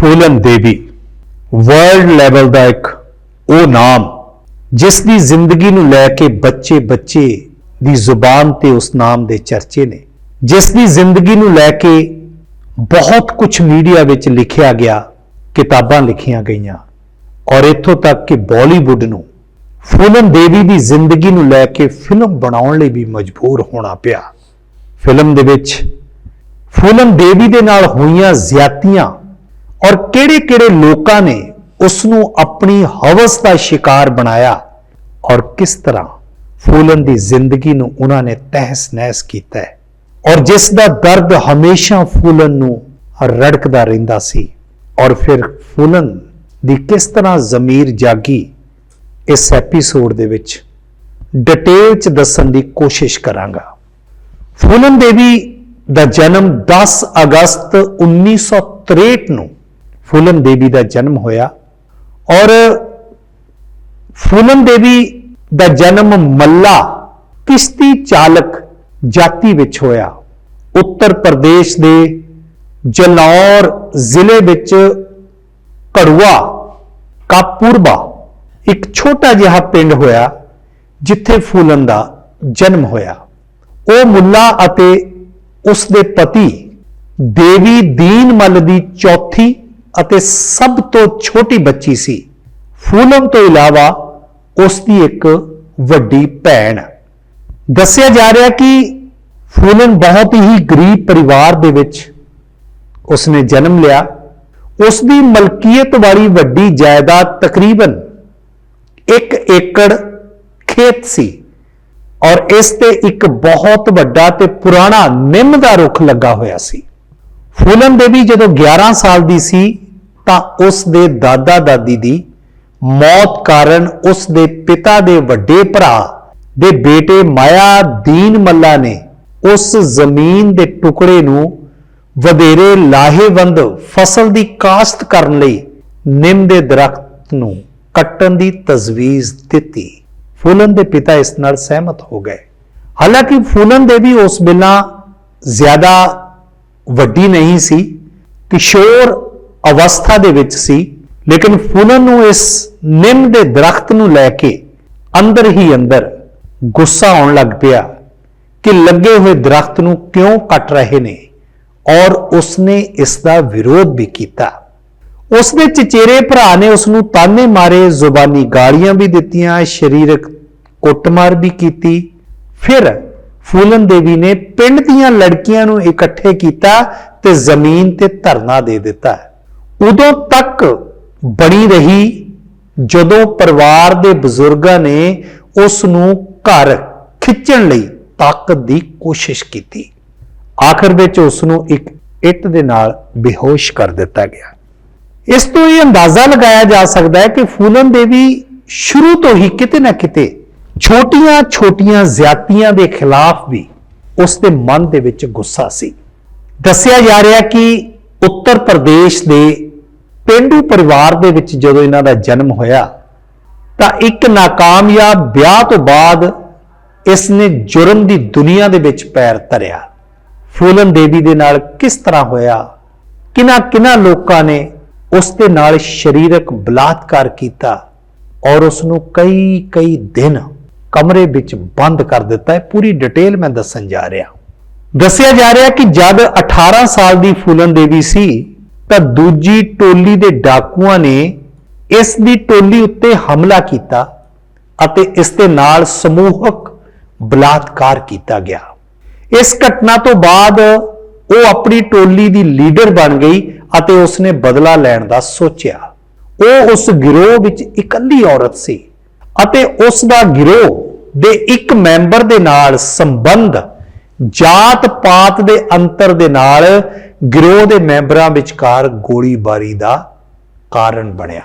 ਫੂਲਨ ਦੇਵੀ world level ਦਾ ਇੱਕ ਉਹ ਨਾਮ, ਜਿਸ ਦੀ ਜ਼ਿੰਦਗੀ ਨੂੰ ਲੈ ਕੇ ਬੱਚੇ ਬੱਚੇ ਦੀ ਜ਼ੁਬਾਨ ਤੇ ਉਸ ਨਾਮ ਦੇ ਚਰਚੇ ਨੇ, ਜਿਸ ਦੀ ਜ਼ਿੰਦਗੀ ਨੂੰ ਲੈ ਕੇ ਬਹੁਤ ਕੁਝ ਮੀਡੀਆ ਵਿੱਚ ਲਿਖਿਆ ਗਿਆ, ਕਿਤਾਬਾਂ ਲਿਖੀਆਂ ਗਈਆਂ, ਔਰ ਇੱਥੋਂ ਤੱਕ ਕਿ ਬਾਲੀਵੁੱਡ ਨੂੰ ਫੂਲਨ ਦੇਵੀ ਦੀ ਜ਼ਿੰਦਗੀ ਨੂੰ ਲੈ ਕੇ ਫਿਲਮ ਬਣਾਉਣ ਲਈ ਵੀ ਮਜਬੂਰ ਹੋਣਾ ਪਿਆ। ਫਿਲਮ ਦੇ ਵਿੱਚ ਫੂਲਨ ਦੇਵੀ ਦੇ ਨਾਲ ਹੋਈਆਂ ਜ਼ਿਆਤੀਆਂ ਔਰ ਕਿਹੜੇ-ਕਿਹੜੇ ਲੋਕਾਂ ਨੇ ਉਸ ਨੂੰ ਆਪਣੀ ਹਵਸ ਦਾ ਸ਼ਿਕਾਰ ਬਣਾਇਆ ਔਰ ਕਿਸ ਤਰ੍ਹਾਂ ਫੂਲਨ ਦੀ ਜ਼ਿੰਦਗੀ ਨੂੰ ਉਹਨਾਂ ਨੇ ਤਹਿਸ-ਨਹਿਸ ਕੀਤਾ ਹੈ। ਔਰ ਜਿਸ ਦਾ ਦਰਦ ਹਮੇਸ਼ਾ ਫੂਲਨ ਨੂੰ ਰੜਕਦਾ ਰਹਿੰਦਾ ਸੀ ਔਰ ਫਿਰ ਫੂਲਨ ਦੀ ਕਿਸ ਤਰ੍ਹਾਂ ਜ਼ਮੀਰ ਜਾਗੀ, ਇਸ ਐਪੀਸੋਡ ਦੇ ਵਿੱਚ ਡਿਟੇਲ ਚ ਦੱਸਣ ਦੀ ਕੋਸ਼ਿਸ਼ ਕਰਾਂਗਾ। ਫੂਲਨ ਦੇਵੀ ਦਾ ਜਨਮ 10 ਅਗਸਤ 1963 ਨੂੰ ਫੂਲਨ ਦੇਵੀ ਦਾ ਜਨਮ ਹੋਇਆ। ਔਰ ਫੂਲਨ ਦੇਵੀ ਦਾ ਜਨਮ ਮੱਲਾ ਕਿਸ਼ਤੀ ਚਾਲਕ ਜਾਤੀ ਵਿੱਚ ਹੋਇਆ। ਉੱਤਰ ਪ੍ਰਦੇਸ਼ ਦੇ ਜਲੌਰ ਜ਼ਿਲ੍ਹੇ ਵਿੱਚ ਕੜੂਆ ਕਾਪੂਰਬਾ ਇੱਕ ਛੋਟਾ ਜਿਹਾ ਪਿੰਡ ਹੋਇਆ ਜਿੱਥੇ ਫੂਲਨ ਦਾ ਜਨਮ ਹੋਇਆ। ਉਹ ਮੁੱਲਾ ਅਤੇ ਉਸ ਦੇ ਪਤੀ ਦੇਵੀ ਦੀਨਮਲ ਦੀ ਚੌਥੀ ਅਤੇ ਸਭ ਤੋਂ ਛੋਟੀ ਬੱਚੀ ਸੀ। ਫੂਲਨ ਤੋਂ ਇਲਾਵਾ ਉਸ ਦੀ ਇੱਕ ਵੱਡੀ ਭੈਣ। ਦੱਸਿਆ ਜਾ ਰਿਹਾ ਕਿ ਫੂਲਨ ਬਹੁਤ ਹੀ ਗਰੀਬ ਪਰਿਵਾਰ ਦੇ ਵਿੱਚ ਉਸਨੇ ਜਨਮ ਲਿਆ। ਉਸ ਦੀ ਮਲਕੀਅਤ ਵਾਲੀ ਵੱਡੀ ਜਾਇਦਾਦ ਤਕਰੀਬਨ 1 ਏਕੜ ਖੇਤ ਸੀ ਔਰ ਇਸ ਤੇ ਇੱਕ ਬਹੁਤ ਵੱਡਾ ਤੇ ਪੁਰਾਣਾ ਨਿੰਮ ਦਾ ਰੁੱਖ ਲੱਗਾ ਹੋਇਆ ਸੀ। ਫੂਲਨ ਦੇਵੀ ਜਦੋਂ 11 ਸਾਲ ਦੀ ਸੀ, ਤਾਂ ਉਸ ਦੇ ਦਾਦਾ ਦਾਦੀ ਦੀ ਮੌਤ ਕਾਰਨ ਉਸ ਦੇ ਪਿਤਾ ਦੇ ਵੱਡੇ ਭਰਾ ਦੇ ਬੇਟੇ ਮਾਇਆ ਦੀਨ ਮੱਲਾ ਨੇ ਉਸ ਜ਼ਮੀਨ ਦੇ ਟੁਕੜੇ ਨੂੰ ਵਧੇਰੇ ਲਾਹੇਵੰਦ ਫਸਲ ਦੀ ਕਾਸ਼ਤ ਕਰਨ ਲਈ ਨਿੰਮ ਦੇ ਦਰਖਤ ਨੂੰ ਕੱਟਣ ਦੀ ਤਜਵੀਜ਼ ਦਿੱਤੀ। ਫੂਲਨ ਦੇ ਪਿਤਾ ਇਸ ਨਾਲ ਸਹਿਮਤ ਹੋ ਗਏ। ਹਾਲਾਂਕਿ ਫੂਲਨ ਦੇਵੀ ਉਸ ਬਿਨਾ ਜ਼ਿਆਦਾ ਵੱਡੀ ਨਹੀਂ ਸੀ, ਕਿਸ਼ੋਰ ਅਵਸਥਾ ਦੇ ਵਿੱਚ ਸੀ, ਲੇਕਿਨ ਫੂਲਨ ਨੂੰ ਇਸ ਨਿੰਮ ਦੇ ਦਰਖਤ ਨੂੰ ਲੈ ਕੇ ਅੰਦਰ ਹੀ ਅੰਦਰ ਗੁੱਸਾ ਆਉਣ ਲੱਗ ਪਿਆ ਕਿ ਲੱਗੇ ਹੋਏ ਦਰਖਤ ਨੂੰ ਕਿਉਂ ਕੱਟ ਰਹੇ ਨੇ ਔਰ ਉਸਨੇ ਇਸ ਦਾ ਵਿਰੋਧ ਵੀ ਕੀਤਾ। ਉਸਦੇ ਚਚੇਰੇ ਭਰਾ ਨੇ ਉਸ ਨੂੰ ਤਾਨੇ ਮਾਰੇ, ਜ਼ੁਬਾਨੀ ਗਾਲੀਆਂ ਵੀ ਦਿੱਤੀਆਂ, ਸਰੀਰਕ ਕੁੱਟਮਾਰ ਵੀ ਕੀਤੀ। ਫਿਰ ਫੂਲਨ ਦੇਵੀ ਨੇ ਪਿੰਡ ਦੀਆਂ ਲੜਕੀਆਂ ਨੂੰ ਇਕੱਠੇ ਕੀਤਾ ਤੇ ਜ਼ਮੀਨ ਤੇ ਧਰਨਾ ਦੇ ਦਿੱਤਾ। ਉਦੋਂ ਤੱਕ ਬਣੀ ਰਹੀ, ਜਦੋਂ ਪਰਿਵਾਰ ਦੇ ਬਜ਼ੁਰਗਾਂ ਨੇ ਉਸ ਨੂੰ ਘਰ ਖਿੱਚਣ ਲਈ ਤਾਕਤ ਦੀ ਕੋਸ਼ਿਸ਼ ਕੀਤੀ। ਆਖਰ ਵਿੱਚ ਉਸ ਨੂੰ ਇੱਕ ਇੱਟ ਦੇ ਨਾਲ ਬੇਹੋਸ਼ ਕਰ ਦਿੱਤਾ ਗਿਆ। ਇਸ ਤੋਂ ਇਹ ਅੰਦਾਜ਼ਾ ਲਗਾਇਆ ਜਾ ਸਕਦਾ ਹੈ ਕਿ ਫੂਲਨ ਦੇਵੀ ਸ਼ੁਰੂ ਤੋਂ ਹੀ ਕਿਤੇ ਨਾ ਕਿਤੇ ਛੋਟੀਆਂ-ਛੋਟੀਆਂ ਜ਼ਿਆਤੀਆਂ ਦੇ ਖਿਲਾਫ ਵੀ ਉਸ ਦੇ ਮਨ ਦੇ ਵਿੱਚ ਗੁੱਸਾ ਸੀ। ਦੱਸਿਆ ਜਾ ਰਿਹਾ ਕਿ ਉੱਤਰ ਪ੍ਰਦੇਸ਼ ਦੇ ਪਿੰਡੂ ਪਰਿਵਾਰ ਦੇ ਵਿੱਚ ਜਦੋਂ ਇਹਨਾਂ ਦਾ ਜਨਮ ਹੋਇਆ, ਤਾਂ ਇੱਕ ਨਾਕਾਮਯਾਬ ਵਿਆਹ ਤੋਂ ਬਾਅਦ ਇਸ ਨੇ ਜੁਰਮ ਦੀ ਦੁਨੀਆ ਦੇ ਵਿੱਚ ਪੈਰ ਧਰਿਆ। ਫੂਲਨ ਦੇਵੀ ਦੇ ਨਾਲ ਕਿਸ ਤਰ੍ਹਾਂ ਹੋਇਆ? ਕਿਨਾ ਕਿਨਾ ਲੋਕਾਂ ਨੇ ਉਸ ਦੇ ਨਾਲ ਸਰੀਰਕ ਬਲਾਤਕਾਰ ਕੀਤਾ ਔਰ ਉਸ ਨੂੰ ਕਈ ਕਈ ਦਿਨ ਕਮਰੇ ਵਿੱਚ ਬੰਦ ਕਰ ਦਿੱਤਾ ਹੈ। ਪੂਰੀ ਡਿਟੇਲ ਮੈਂ ਦੱਸਣ ਜਾ ਰਿਹਾ। ਦੱਸਿਆ ਜਾ ਰਿਹਾ ਕਿ ਜਦ 18 ਸਾਲ ਦੀ ਫੂਲਨ ਦੇਵੀ ਸੀ, ਤਾਂ ਦੂਜੀ ਟੋਲੀ ਦੇ ਡਾਕੂਆਂ ਨੇ ਇਸ ਦੀ ਟੋਲੀ ਉੱਤੇ ਹਮਲਾ ਕੀਤਾ ਅਤੇ ਇਸ ਦੇ ਨਾਲ ਸਮੂਹਕ ਬਲਾਤਕਾਰ ਕੀਤਾ ਗਿਆ। ਇਸ ਘਟਨਾ ਤੋਂ ਬਾਅਦ ਉਹ ਆਪਣੀ ਟੋਲੀ ਦੀ ਲੀਡਰ ਬਣ ਗਈ ਅਤੇ ਉਸਨੇ ਬਦਲਾ ਲੈਣ ਦਾ ਸੋਚਿਆ। ਉਹ ਉਸ ਗਿਰੋਹ ਵਿੱਚ ਇਕੱਲੀ ਔਰਤ ਸੀ। ਅਤੇ ਉਸ ਦਾ ਗਿਰੋਹ ਦੇ ਇੱਕ ਮੈਂਬਰ ਦੇ ਨਾਲ ਸੰਬੰਧ, ਜਾਤ ਪਾਤ ਦੇ ਅੰਤਰ ਦੇ ਨਾਲ ਗਿਰੋਹ ਦੇ ਮੈਂਬਰਾਂ ਵਿਚਕਾਰ ਗੋਲੀਬਾਰੀ ਦਾ ਕਾਰਨ ਬਣਿਆ।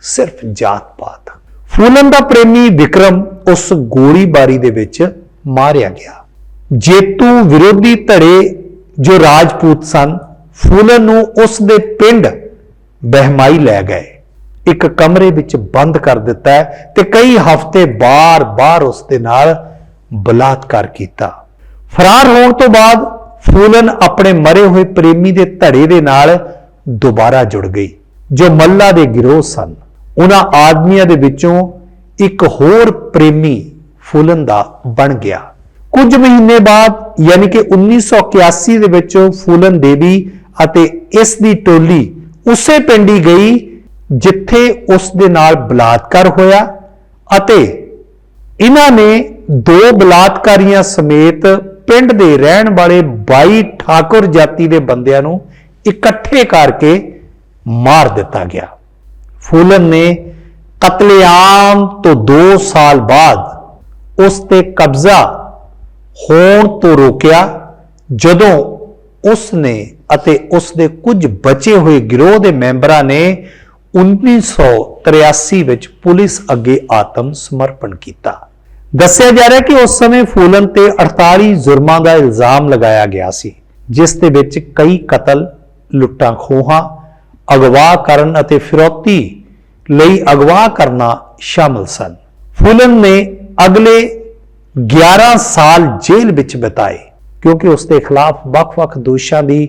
ਸਿਰਫ ਜਾਤ ਪਾਤ। ਫੂਲਨ ਦਾ ਪ੍ਰੇਮੀ ਵਿਕਰਮ ਉਸ ਗੋਲੀਬਾਰੀ ਦੇ ਵਿੱਚ ਮਾਰਿਆ ਗਿਆ। ਜੇਤੂ ਵਿਰੋਧੀ ਧੜੇ ਜੋ ਰਾਜਪੂਤ ਸਨ, ਫੂਲਨ ਨੂੰ ਉਸ ਦੇ ਪਿੰਡ ਬਹਿਮਾਈ ਲੈ ਗਏ। ਇੱਕ ਕਮਰੇ ਵਿੱਚ ਬੰਦ ਕਰ ਦਿੱਤਾ ਹੈ ਤੇ ਕਈ ਹਫ਼ਤੇ ਬਾਰ-ਬਾਰ ਉਸ ਦੇ ਨਾਲ ਬਲਾਤਕਾਰ ਕੀਤਾ। ਫਰਾਰ ਹੋਣ ਤੋਂ ਬਾਅਦ ਫੂਲਨ ਆਪਣੇ ਮਰੇ ਹੋਏ ਪ੍ਰੇਮੀ ਦੇ ਧੜੇ ਦੇ ਨਾਲ ਦੁਬਾਰਾ ਜੁੜ ਗਈ, ਜੋ ਮੱਲਾ ਦੇ ਗਿਰੋਹ ਸਨ। ਉਹਨਾਂ ਆਦਮੀਆਂ ਦੇ ਵਿੱਚੋਂ ਇੱਕ ਹੋਰ ਪ੍ਰੇਮੀ ਫੂਲਨ ਦਾ ਬਣ ਗਿਆ। ਕੁਝ ਮਹੀਨੇ ਬਾਅਦ ਯਾਨੀ ਕਿ 1981 ਦੇ ਵਿੱਚ ਫੂਲਨ ਦੇਵੀ ਅਤੇ ਇਸ ਦੀ ਟੋਲੀ ਉਸੇ ਪਿੰਡ ਹੀ ਗਈ ਜਿੱਥੇ ਉਸ ਦੇ ਨਾਲ ਬਲਾਤਕਾਰ ਹੋਇਆ ਅਤੇ ਇਹਨਾਂ ਨੇ ਦੋ ਬਲਾਤਕਾਰੀਆਂ ਸਮੇਤ ਪਿੰਡ ਦੇ ਰਹਿਣ ਵਾਲੇ 22 ਠਾਕੁਰ ਜਾਤੀ ਦੇ ਬੰਦਿਆਂ ਨੂੰ ਇਕੱਠੇ ਕਰਕੇ ਮਾਰ ਦਿੱਤਾ ਗਿਆ। ਫੂਲਨ ਨੇ ਕਤਲੇਆਮ ਤੋਂ 2 ਸਾਲ ਬਾਅਦ ਉਸ ਤੇ ਕਬਜ਼ਾ ਹੋਣ ਤੋਂ ਰੋਕਿਆ, ਜਦੋਂ ਉਸ ਨੇ ਅਤੇ ਉਸ ਦੇ ਕੁਝ ਬਚੇ ਹੋਏ ਗਿਰੋਹ ਦੇ ਮੈਂਬਰਾਂ ਨੇ 1983 ਵਿੱਚ ਪੁਲਿਸ ਅੱਗੇ ਆਤਮ ਸਮਰਪਣ ਕੀਤਾ। ਦੱਸਿਆ ਜਾ ਰਿਹਾ ਕਿ ਉਸ ਸਮੇਂ ਫੂਲਨ ਤੇ 48 ਜ਼ੁਰਮਾਂ ਦਾ ਇਲਜ਼ਾਮ ਲਗਾਇਆ ਗਿਆ ਸੀ, ਜਿਸ ਦੇ ਵਿੱਚ ਕਈ ਕਤਲ, ਲੁੱਟਾਂ ਖੋਹਾਂ ਅਗਵਾ ਕਰਨ ਅਤੇ ਫਿਰੌਤੀ ਲਈ ਅਗਵਾ ਕਰਨਾ ਸ਼ਾਮਲ ਸਨ। ਫੂਲਨ ਨੇ ਅਗਲੇ 11 ਸਾਲ ਜੇਲ੍ਹ ਵਿੱਚ ਬਿਤਾਏ, ਕਿਉਂਕਿ ਉਸ ਦੇ ਖਿਲਾਫ ਵੱਖ-ਵੱਖ ਦੋਸ਼ਾਂ ਦੀ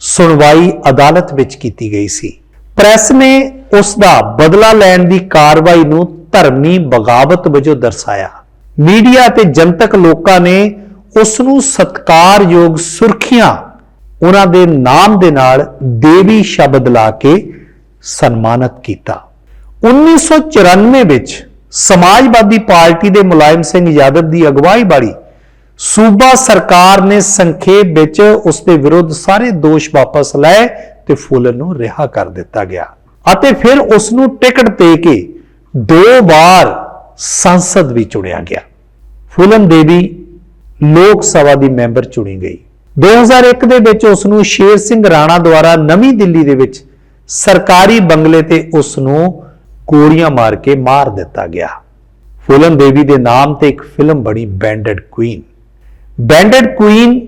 ਸੁਣਵਾਈ ਅਦਾਲਤ ਵਿੱਚ ਕੀਤੀ ਗਈ ਸੀ। ਪ੍ਰੈਸ ਨੇ ਉਸ ਦਾ ਬਦਲਾ ਲੈਣ ਦੀ ਕਾਰਵਾਈ ਨੂੰ ਧਰਮੀ ਬਗਾਵਤ ਵਜੋਂ ਦਰਸਾਇਆ। ਮੀਡੀਆ ਤੇ ਜਨਤਕ ਲੋਕਾਂ ਨੇ ਉਸ ਨੂੰ ਸਤਕਾਰਯੋਗ ਸੁਰਖੀਆਂ, ਉਹਨਾਂ ਦੇ ਨਾਮ ਦੇ ਨਾਲ ਦੇਵੀ ਸ਼ਬਦ ਲਾ ਕੇ ਸਨਮਾਨਿਤ ਕੀਤਾ। 1994 ਵਿੱਚ ਸਮਾਜਵਾਦੀ ਪਾਰਟੀ ਦੇ ਮੁਲਾਇਮ ਸਿੰਘ ਯਾਦਵ ਦੀ ਅਗਵਾਈ ਵਾਲੀ ਸੂਬਾ ਸਰਕਾਰ ਨੇ ਸੰਖੇਪ ਵਿੱਚ ਉਸ ਦੇ ਵਿਰੁੱਧ ਸਾਰੇ ਦੋਸ਼ ਵਾਪਸ ਲਏ ਤੇ ਫੂਲਨ ਨੂੰ ਰਿਹਾ ਕਰ ਦਿੱਤਾ ਗਿਆ। ਅਤੇ ਫਿਰ ਉਸ ਨੂੰ ਟਿਕਟ ਦੇ ਕੇ ਦੋ ਵਾਰ ਸੰਸਦ ਵੀ ਚੁਣਿਆ ਗਿਆ। ਫੁਲਨ ਦੇਵੀ ਲੋਕ ਸਭਾ ਦੀ ਮੈਂਬਰ ਚੁਣੀ ਗਈ। 2001 ਦੇ ਵਿੱਚ ਉਸ ਨੂੰ ਸ਼ੇਰ ਸਿੰਘ ਰਾਣਾ ਦੁਆਰਾ ਨਵੀਂ ਦਿੱਲੀ ਦੇ ਵਿੱਚ ਸਰਕਾਰੀ ਬੰਗਲੇ ਤੇ ਉਸ ਨੂੰ ਗੋਲੀਆਂ ਮਾਰ ਕੇ ਮਾਰ ਦਿੱਤਾ ਗਿਆ। ਫੁਲਨ ਦੇਵੀ ਦੇ ਨਾਮ ਤੇ ਇੱਕ ਫਿਲਮ ਬਣੀ ਬੈਂਡਡ ਕੁਈਨ। ਬੈਂਡਡ ਕੁਈਨ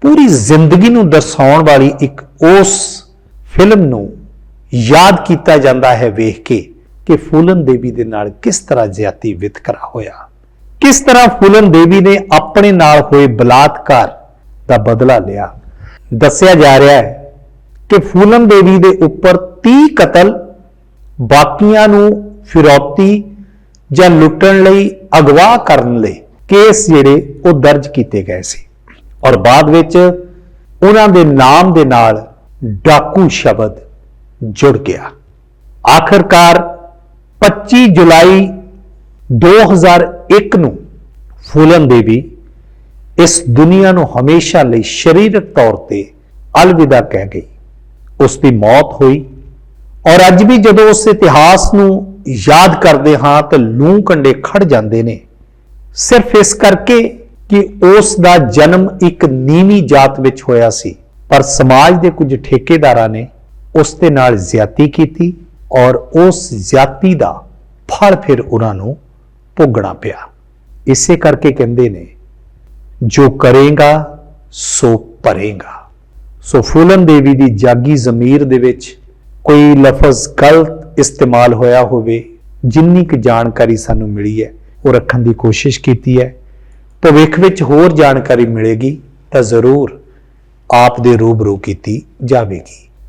ਪੂਰੀ ਜ਼ਿੰਦਗੀ ਨੂੰ ਦਰਸਾਉਣ ਵਾਲੀ ਇੱਕ ਉਸ ਫਿਲਮ ਨੂੰ ਯਾਦ ਕੀਤਾ ਜਾਂਦਾ ਹੈ ਵੇਖ ਕੇ ਕਿ ਫੂਲਨ ਦੇਵੀ ਦੇ ਨਾਲ ਕਿਸ ਤਰ੍ਹਾਂ ਜ਼ਿਆਤੀ ਵਿਤਕਰਾ ਹੋਇਆ। ਕਿਸ ਤਰ੍ਹਾਂ ਫੂਲਨ ਦੇਵੀ ਨੇ ਆਪਣੇ ਨਾਲ ਹੋਏ ਬਲਾਤਕਾਰ ਦਾ ਬਦਲਾ ਲਿਆ। ਦੱਸਿਆ ਜਾ ਰਿਹਾ ਹੈ ਕਿ ਫੂਲਨ ਦੇਵੀ ਦੇ ਉੱਪਰ 30 ਕਤਲ, ਬਾਕੀਆਂ ਨੂੰ ਫਿਰੌਤੀ ਜਾਂ ਲੁੱਟਣ ਲਈ ਅਗਵਾ ਕਰਨ ਲਈ ਕੇਸ ਜਿਹੜੇ ਉਹ ਦਰਜ ਕੀਤੇ ਗਏ ਸੀ। ਔਰ ਬਾਅਦ ਵਿੱਚ ਉਹਨਾਂ ਦੇ ਨਾਮ ਦੇ ਨਾਲ ਡਾਕੂ ਸ਼ਬਦ ਜੁੜ ਗਿਆ। ਆਖਰਕਾਰ 25 ਜੁਲਾਈ 2001 ਨੂੰ ਫੂਲਨ ਦੇਵੀ ਇਸ ਦੁਨੀਆ ਨੂੰ ਹਮੇਸ਼ਾ ਲਈ ਸਰੀਰਕ ਤੌਰ ਤੇ ਅਲਵਿਦਾ ਕਹਿ ਗਈ। ਉਸ ਦੀ ਮੌਤ ਹੋਈ ਔਰ ਅੱਜ ਵੀ ਜਦੋਂ ਉਸ ਇਤਿਹਾਸ ਨੂੰ ਯਾਦ ਕਰਦੇ ਹਾਂ ਤਾਂ ਲੂੰ ਕੰਡੇ ਖੜ ਜਾਂਦੇ ਨੇ। ਸਿਰਫ ਇਸ ਕਰਕੇ ਕਿ ਉਸ ਦਾ ਜਨਮ ਇੱਕ ਨੀਵੀਂ ਜਾਤ ਵਿੱਚ ਹੋਇਆ ਸੀ, ਪਰ ਸਮਾਜ ਦੇ ਕੁਝ ਠੇਕੇਦਾਰਾਂ ਨੇ ਉਸ ਦੇ ਨਾਲ ਜ਼ਿਆਤੀ ਕੀਤੀ ਔਰ ਉਸ ਜ਼ਿਆਤੀ ਦਾ ਫਲ ਫਿਰ ਉਹਨਾਂ ਨੂੰ ਭੋਗਣਾ ਪਿਆ। ਇਸੇ ਕਰਕੇ ਕਹਿੰਦੇ ਨੇ, ਜੋ ਕਰੇਗਾ, ਸੋ ਭਰੇਗਾ। ਸੋ ਫੂਲਨ ਦੇਵੀ ਦੀ ਜਾਗੀ ਜ਼ਮੀਰ ਦੇ ਵਿੱਚ ਕੋਈ ਲਫ਼ਜ਼ ਗਲਤ ਇਸਤੇਮਾਲ ਹੋਇਆ ਹੋਵੇ, ਜਿੰਨੀ ਕੁ ਜਾਣਕਾਰੀ ਸਾਨੂੰ ਮਿਲੀ ਹੈ, ਉਹ ਰੱਖਣ ਦੀ ਕੋਸ਼ਿਸ਼ ਕੀਤੀ ਹੈ। ਭਵਿੱਖ ਵਿੱਚ ਹੋਰ ਜਾਣਕਾਰੀ ਮਿਲੇਗੀ ਤਾਂ ਜ਼ਰੂਰ ਆਪ ਦੇ ਰੂਬਰੂ ਕੀਤੀ ਜਾਵੇਗੀ।